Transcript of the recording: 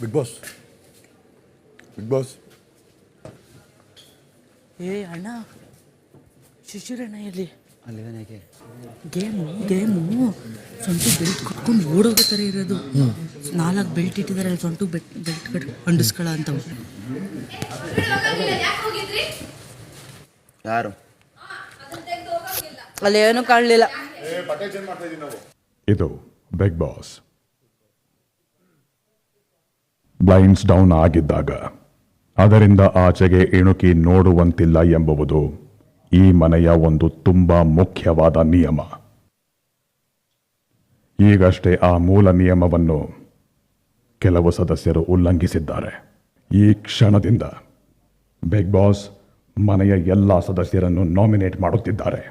Big boss big boss ಏ ಅಣ್ಣ. ಶಿಶಿರಣ್ಣ ಎಲ್ಲಿ ಅಲ್ಲಿದ್ದಾನೆ ಯಾಕೆ? Game game. ಸೊಂಟು ಬೆಲ್ಟ್ ಕಟ್ಕೊಂಡು ಓಡೋಗೋ ಥರ ಇರೋದು. ನಾಲ್ಕು ಬೆಲ್ಟ್ ಇಟ್ಟಿದ್ದಾರೆ ಅಲ್ಲಿ ಸೊಂಟು ಬೆಲ್ಟ್ ಬೆಲ್ಟ್ ಕಟ್ ಅಂಡಿಸ್ಕೊಳ ಅಂತವು ಯಾರು? ಅಲ್ಲಿ ಏನೂ ಕಾಣಲಿಲ್ಲ ಇದು ಬಿಗ್ ಬಾಸ್ ಬ್ಲೈಂಡ್ಸ್ ಡೌನ್ ಆಗಿದ್ದಾಗ, ಅದರಿಂದ ಆಚೆಗೆ ಇಣುಕಿ ನೋಡುವಂತಿಲ್ಲ ಎಂಬುವುದು ಈ ಮನೆಯ ಒಂದು ತುಂಬ ಮುಖ್ಯವಾದ ನಿಯಮ. ಈಗಷ್ಟೇ ಆ ಮೂಲ ನಿಯಮವನ್ನು ಕೆಲವು ಸದಸ್ಯರು ಉಲ್ಲಂಘಿಸಿದ್ದಾರೆ. ಈ ಕ್ಷಣದಿಂದ ಬಿಗ್ ಬಾಸ್ ಮನೆಯ ಎಲ್ಲ ಸದಸ್ಯರನ್ನು ನಾಮಿನೇಟ್ ಮಾಡುತ್ತಿದ್ದಾರೆ.